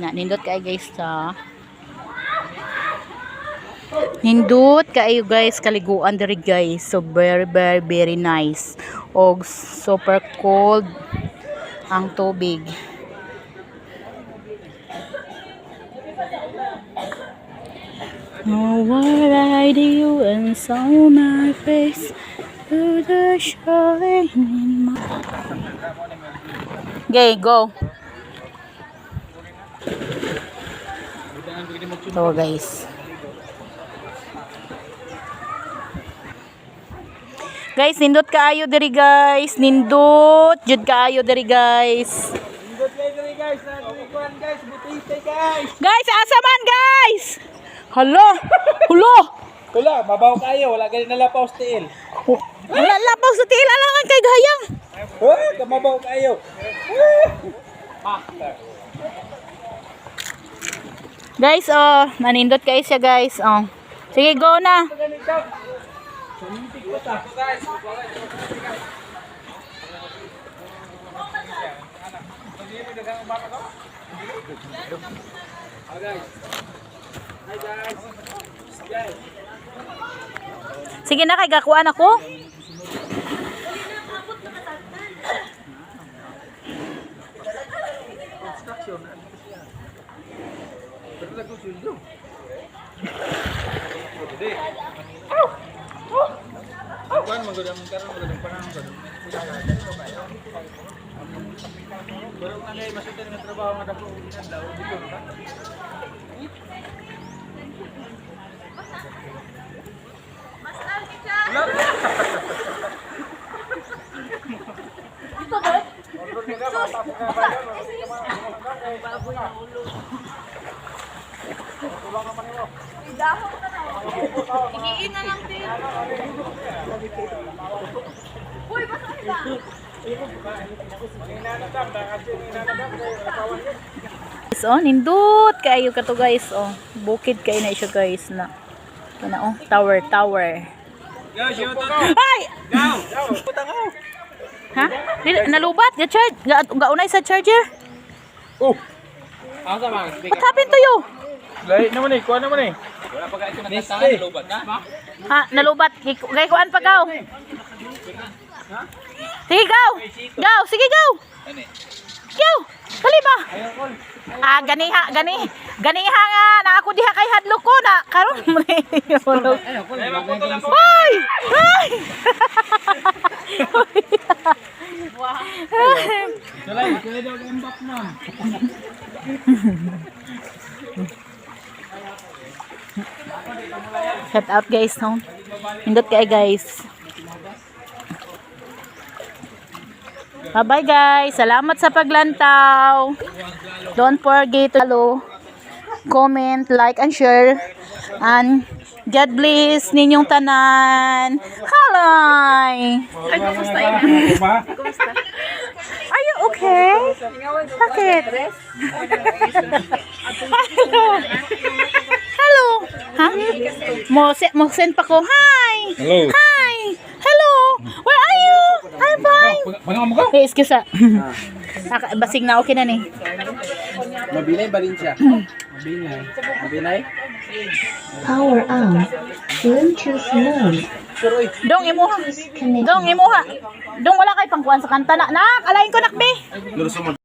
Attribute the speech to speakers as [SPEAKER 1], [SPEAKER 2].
[SPEAKER 1] Na, nindot kayo guys sa Nindot kayo guys kaliguan diri guys. So very very very nice. Og super cold ang tubig. Oh, what I do and saw my face to the shine in my... Okay, go. Ito guys. Guys, nindot kaayo diri guys. Nindot jud kaayo diri guys.
[SPEAKER 2] Good guys, guys, guys. Nagkuhan guys, butite guys.
[SPEAKER 1] Guys, asa man guys? Hala. Hulo.
[SPEAKER 2] Wala, mabaw kayo. Wala ganyan na lapaw stiil.
[SPEAKER 1] Wala lapaw sa tila lang kay gayang.
[SPEAKER 2] Oh, kamabaw kayo.
[SPEAKER 1] Guys, oh, nanindot kayo siya guys. Oh. Sige, go na.
[SPEAKER 2] Hi guys. Hi guys.
[SPEAKER 1] Sige na kay gakuan ako.
[SPEAKER 2] Pero nagsusulyo. Hindi. Kuan magudang karon magudang panahon. Sa Pero nga ngay masutin nga trabaho nga dako nga daw dito ka.
[SPEAKER 1] Guys, oh, nindot kayo kato guys, oh. Bukid kayo na siya guys na. Kana oh, tower, tower.
[SPEAKER 2] Go, shoot.
[SPEAKER 1] Ay!
[SPEAKER 2] Go. Go.
[SPEAKER 1] Ha? Nalubat? Ga charge? Ga, gaunay sa charger?
[SPEAKER 2] Oh. Sama, speaker.
[SPEAKER 1] What happened to you?
[SPEAKER 2] Lahi naman eh, kuha naman eh. Wala pa kayo nagtataan, lubat na.
[SPEAKER 1] Ha, nalubat. Gay kuan pa gaw. Sige, go. Go, sige, go. Go. Dali ba? Ah, ganiha, gani. Ganiha nga na ako diha kay hadlok ko na karon mo ni. Hoy! Hoy!
[SPEAKER 2] Salay, kaya daw embak na.
[SPEAKER 1] Shout out guys, no? Hindot kay guys. Bye-bye guys. Salamat sa paglantaw. Don't forget to follow, comment, like, and share. And God bless ninyong tanan. Halay!
[SPEAKER 2] Ma?
[SPEAKER 1] Are you okay? Bakit? Ha? Mo, se- mo send pa ko. Hi!
[SPEAKER 2] Hello.
[SPEAKER 1] Hi! Hello! Where are you? I'm fine.
[SPEAKER 2] Pangawa mo ka?
[SPEAKER 1] Hey, excuse ah. Basig na okay na ni.
[SPEAKER 2] Mabilay ba rin siya? Mabilay. Mabilay?
[SPEAKER 3] Power on. Bluetooth mode.
[SPEAKER 1] Dong imuha. Dong imuha. Dong wala kay pangkuan sa kanta na. Nak, alain ko nakbe.